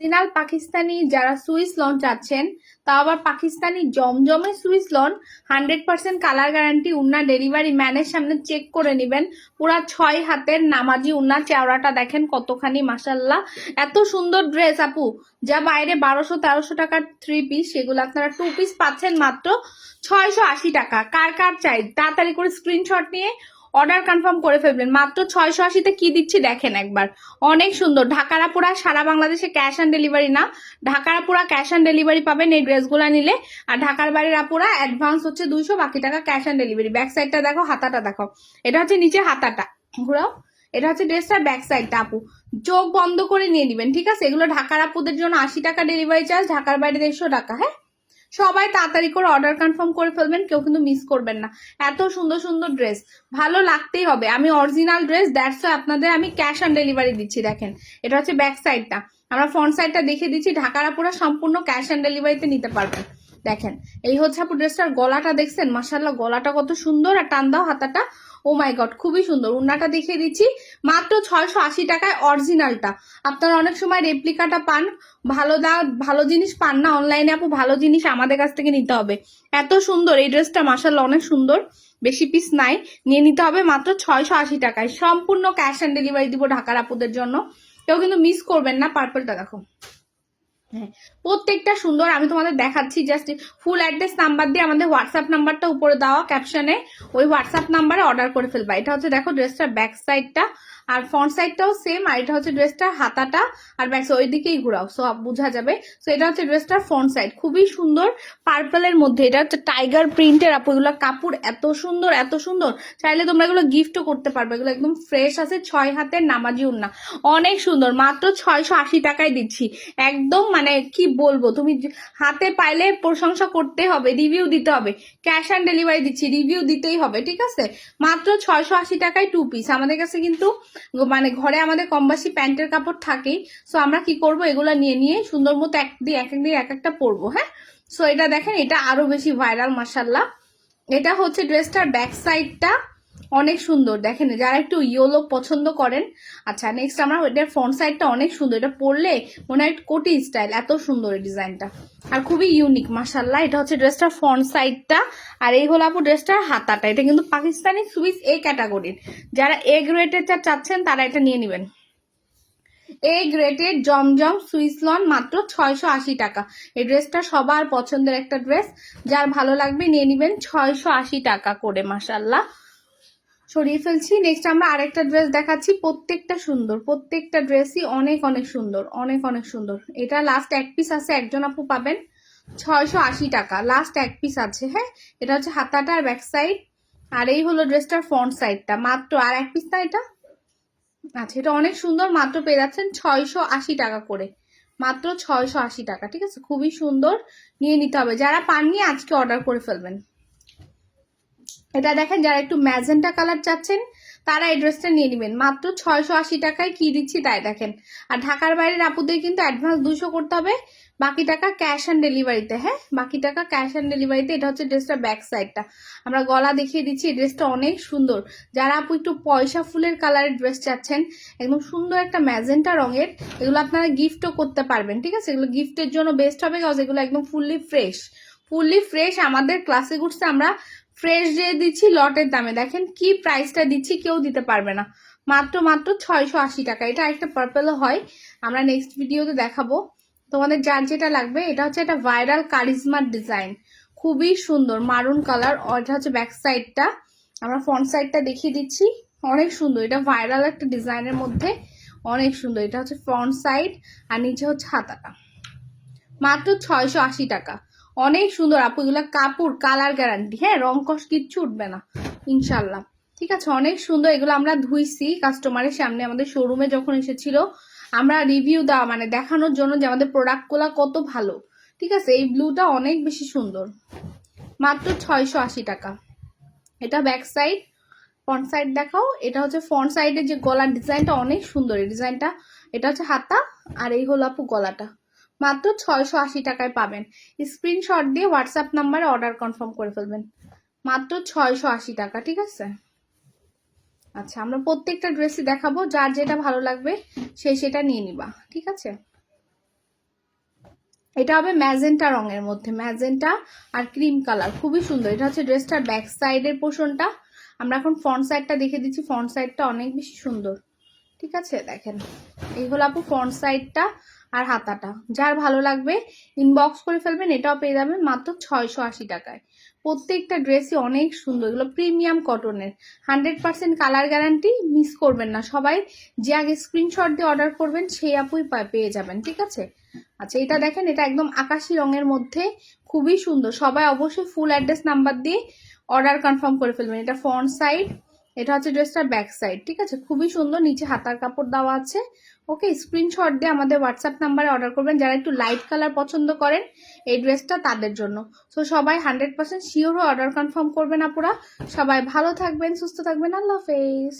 Original Pakistani যারা Swiss loan চাচ্ছেন তা আবার Pakistani জমজমে Swiss lawn, hundred percent colour guarantee উন্না ডেলিভারি ম্যানের সামনে চেক করে নেবেন। পুরা ছয় হাতের নামাজি উন্না চেওড়াটা দেখেন কতখানি মাসাল্লাহ এত সুন্দর ড্রেস আপু, যা বাইরে বারোশো তেরোশো টাকার থ্রি পিস সেগুলো আপনারা টু পিস পাচ্ছেন মাত্র ছয়শো আশি টাকা। কার কার চাই, তাড়াতাড়ি করে স্ক্রিনশট নিয়ে অর্ডার কনফার্ম করে ফেলবেন। মাত্র ছয়শো আশিতে কি দিচ্ছি দেখেন একবার। অনেক সুন্দর। ঢাকারাপুরা সারা বাংলাদেশে ক্যাশ অন ডেলিভারি না। ঢাকারাপুরা ক্যাশ অন ডেলিভারি পাবেন এই ড্রেসগুলো নিলে। আর ঢাকার বাড়ির আপুরা অ্যাডভান্স হচ্ছে দুইশো, বাকি টাকা ক্যাশ অন ডেলিভারি ব্যাক সাইডটা দেখো, হাতাটা দেখো। এটা হচ্ছে নিচে হাতাটা। ঘুরাও। এটা হচ্ছে ড্রেসটার ব্যাক সাইডটা আপু। চোখ বন্ধ করে নিয়ে নিবেন, ঠিক আছে? এগুলো ঢাকার আপুদের জন্য আশি টাকা ডেলিভারি চার্জ ঢাকার বাইরে দেড়শো টাকা হ্যাঁ? সবাই তাড়াতাড়ি করে অর্ডার কনফার্ম করে ফেলবেন, কেউ কিন্তু মিস করবেন না। এত সুন্দর সুন্দর ড্রেস ভালো লাগতেই হবে। আমি অরিজিনাল ড্রেস দ্যাটস আপনাদের আমি ক্যাশ অন ডেলিভারি দিচ্ছি, দেখেন। এটা হচ্ছে ব্যাক সাইডটা আমরা ফ্রন্ট সাইডটা দেখে দিচ্ছি, ঢাকারা আপুরা সম্পূর্ণ ক্যাশ অন ডেলিভারিতে নিতে পারবেন। দেখেন, এই হচ্ছে আপু ড্রেসটার গলাটা দেখছেন? মাসাল্লাহ গলাটা কত সুন্দর আর টান দাও হাতাটা। ও মাই গড খুবই সুন্দর। উন্নাটা দেখিয়ে দিচ্ছি, মাত্র ছয়শো আশি টাকায় অরিজিনালটা আপনারা অনেক সময় রেপ্লিকাটা পান, ভালো দা, ভালো জিনিস পান না অনলাইনে আপু, ভালো জিনিস আমাদের কাছ থেকে নিতে হবে। এত সুন্দর এই ড্রেসটা মাসাল্লাহ অনেক সুন্দর। বেশি পিস নাই, নিয়ে নিতে হবে মাত্র ছয়শো আশি টাকায়। সম্পূর্ণ ক্যাশ অন ডেলিভারি দিব ঢাকার আপুদের জন্য। কেউ কিন্তু মিস করবেন না পার্পলটা দেখো। হ্যাঁ প্রত্যেকটা সুন্দর, আমি তোমাদের দেখাচ্ছি জাস্ট ফুল অ্যাড্রেস নাম্বার দিয়ে আমাদের হোয়াটসঅ্যাপ নাম্বারটা উপরে দেওয়া ক্যাপশনে ওই হোয়াটসঅ্যাপ নাম্বারে অর্ডার করে ফেলবা। এটা হচ্ছে দেখো ড্রেসটার ব্যাক সাইডটা আর ফ্রন্ট সাইডটাও সেম আর এটা হচ্ছে ড্রেসটার হাতাটা, আর ব্যাক ওই দিকেই ঘোরাও সো বোঝা যাবে। সো এটা হচ্ছে ড্রেসটার ফ্রন্ট সাইড খুবই সুন্দর পার্পলের মধ্যে। এটা হচ্ছে টাইগার প্রিন্টের আপু, এগুলো কাপড় এত সুন্দর এত সুন্দর। চাইলে তোমরা এগুলো গিফটও করতে পারবে, এগুলো একদম ফ্রেশ আছে, ছয় হাতের নামাজি উন্না অনেক সুন্দর, মাত্র ছয়শো আশি টাকায় দিচ্ছি। একদম মানে কি বলব? তুমি হাতে পাইলে প্রশংসা করতে হবে রিভিউ দিতে হবে। ক্যাশ অন ডেলিভারি দিচ্ছি রিভিউ দিতেই হবে, ঠিক আছে? মাত্র ছয়শো আশি টাকায় টু পিস আমাদের কাছে কিন্তু মানে ঘরে আমাদের কমবাসি প্যান্টের কাপড় থাকেই। সো আমরা কি করব? এগুলো নিয়ে নিয়ে সুন্দর মতো একদিন এক এক দিন এক একটা পরবো হ্যাঁ? সো এটা দেখেন, এটা আরও বেশি ভাইরাল মাসাল্লাহ এটা হচ্ছে ড্রেসটার ব্যাক সাইডটা অনেক সুন্দর। দেখেন, যারা একটু ইয়েলো পছন্দ করেন আচ্ছা নেক্সট আমরা এটার ফ্রন্ট সাইডটা অনেক সুন্দর। এটা পরলে মনে হয় কোটি স্টাইল এত সুন্দর এই ডিজাইনটা। আর খুবই ইউনিক মাসাল্লাহ এটা হচ্ছে ড্রেসটার ফ্রন্ট সাইডটা আর এই হলো আপু ড্রেসটার হাতাটা, এটা কিন্তু পাকিস্তানি সুইস এ ক্যাটাগরির যারা এ গ্রেডের চাচ্ছেন, তারা এটা নিয়ে নেবেন। এ গ্রেডের জমজম সুইসলন মাত্র ছয়শো আশি টাকা। এই ড্রেসটা সবার পছন্দের একটা ড্রেস যার ভালো লাগবে, নিয়ে নেবেন ছয়শো আশি টাকা করে মাসাল্লাহ সরিয়ে ফেলছি। নেক্সট আমরা আরেকটা ড্রেস দেখাচ্ছি। প্রত্যেকটা সুন্দর, প্রত্যেকটা ড্রেসই অনেক অনেক সুন্দর, অনেক অনেক সুন্দর। এটা লাস্ট এক পিস আছে, একজন আপু পাবেন ছয়শো আশি টাকা। লাস্ট এক পিস আছে হ্যাঁ? এটা হচ্ছে হাতাটা আর ব্যাক সাইড আর এই হলো ড্রেসটার ফ্রন্ট সাইডটা মাত্র আর এক পিস না এটা? আচ্ছা এটা অনেক সুন্দর, মাত্র পেয়ে যাচ্ছেন ছয়শো আশি টাকা করে। মাত্র ছয়শো আশি টাকা, ঠিক আছে? খুবই সুন্দর। নিয়ে নিতে হবে। যারা পাননি, আজকে অর্ডার করে ফেলবেন। এটা দেখেন, যারা একটু ম্যাজেন্টা কালার চাচ্ছেন, তারা এই ড্রেসটা নিয়ে নেবেন। মাত্র ছয়শো আশি টাকায় কি দিচ্ছি তাই দেখেন। আর ঢাকার বাইরের আপুদের কিন্তু অ্যাডভান্স দুশো করতে হবে, বাকি টাকা ক্যাশ অন ডেলিভারিতে হ্যাঁ? বাকি টাকা ক্যাশ অন ডেলিভারিতে এটা হচ্ছে ড্রেসটার ব্যাক সাইডটা আমরা গলা দেখিয়ে দিচ্ছি, এই ড্রেসটা অনেক সুন্দর। যারা আপু একটু পয়সা ফুলের কালারের ড্রেস চাচ্ছেন, একদম সুন্দর একটা ম্যাজেন্টা রঙের, এগুলো আপনারা গিফটও করতে পারবেন, ঠিক আছে? এগুলো গিফটের জন্য বেস্ট হবে কাজ এগুলো একদম ফুললি ফ্রেশ ফুললি ফ্রেশ আমাদের ক্লাসে গুডসে আমরা ফ্রেশ দিয়ে দিচ্ছি, লটের দামে। দেখেন কি প্রাইসটা দিচ্ছি, কেউ দিতে পারবে না। মাত্র মাত্র ছয়শো আশি টাকা। এটা একটা পার্পেলও হয়। আমরা নেক্সট ভিডিওতে দেখাবো। তোমাদের যার যেটা লাগবে, এটা হচ্ছে একটা ভাইরাল কারিজমার ডিজাইন খুবই সুন্দর মারুন কালার এটা হচ্ছে ব্যাক সাইডটা আমরা ফ্রন্ট সাইডটা দেখিয়ে দিচ্ছি। অনেক সুন্দর। এটা ভাইরাল একটা ডিজাইনের মধ্যে অনেক সুন্দর। এটা হচ্ছে ফ্রন্ট সাইড আর নিচে হচ্ছে হাতাটা। মাত্র ছয়শো আশি টাকা। অনেক সুন্দর আপু, এগুলো কাপড় কালার গ্যারান্টি হ্যাঁ রং কষ কিচ্ছু উঠবে না ইনশাল্লাহ ঠিক আছে, অনেক সুন্দর এগুলো আমরা ধুইছি কাস্টমারের সামনে আমাদের শোরুমে যখন এসেছিল। আমরা রিভিউ দেওয়া মানে দেখানোর জন্য যে আমাদের প্রোডাক্টগুলো কত ভালো। ঠিক আছে, এই ব্লুটা অনেক বেশি সুন্দর। মাত্র ছয়শো আশি টাকা। এটা ব্যাক সাইড ফ্রন্ট সাইড দেখাও। এটা হচ্ছে ফ্রন্ট সাইডের যে গলার ডিজাইনটা অনেক সুন্দর। এই ডিজাইনটা এটা হচ্ছে হাতা, আর এই হলো আপু গলাটা। মাত্র ছয়শো আশি টাকায় পাবেন। স্ক্রিনশট দিয়ে হোয়াটসঅ্যাপ নাম্বারে অর্ডার কনফার্ম করে ফেলবেন। মাত্র ছয়শো আশি টাকা, ঠিক আছে? আচ্ছা আমরা প্রত্যেকটা ড্রেসই দেখাবো, যার যেটা ভালো লাগবে সেই সেটা নিয়ে নিবা, ঠিক আছে? এটা হবে ম্যাজেন্টা রঙের মধ্যে ম্যাজেন্টা আর ক্রিম কালার খুবই সুন্দর। এটা হচ্ছে ড্রেসটার ব্যাক সাইডের পোর্শনটা আমরা এখন ফ্রন্ট সাইডটা দেখে দিচ্ছি ফ্রন্ট সাইডটা অনেক বেশি সুন্দর, ঠিক আছে? দেখেন এই হলো আপু ফ্রন্ট সাইডটা আর হাতাটা। যার ভালো লাগবে ইনবক্স করে ফেলবেন, এটাও পেয়ে যাবেন মাত্র ছয়শো আশি টাকায়। প্রত্যেকটা ড্রেসই অনেক সুন্দর, এগুলো প্রিমিয়াম কটনের hundred percent colour guarantee miss করবেন না সবাই। যে আগে স্ক্রিনশট দিয়ে অর্ডার করবেন, সেই আপুই পেয়ে যাবেন, ঠিক আছে? আচ্ছা এটা দেখেন, এটা একদম আকাশি রঙের মধ্যে, খুবই সুন্দর। সবাই অবশ্যই ফুল অ্যাড্রেস নাম্বার দিয়ে অর্ডার কনফার্ম করে ফেলবেন। এটা ফ্রন্ট সাইড এটা হচ্ছে ড্রেসটার ব্যাক সাইড ঠিক আছে? খুবই সুন্দর, নিচে হাতার কাপড় দেওয়া আছে। ওকে স্ক্রিনশট দিয়ে আমাদের হোয়াটসঅ্যাপ নাম্বারে অর্ডার করবেন। যারা একটু লাইট কালার পছন্দ করেন এই ড্রেসটা তাদের জন্য। সো সবাই হান্ড্রেড পার্সেন্ট শিওরও অর্ডার কনফার্ম করবেন আপুরা। সবাই ভালো থাকবেন, সুস্থ থাকবেন। আল্লাহ হাফেজ।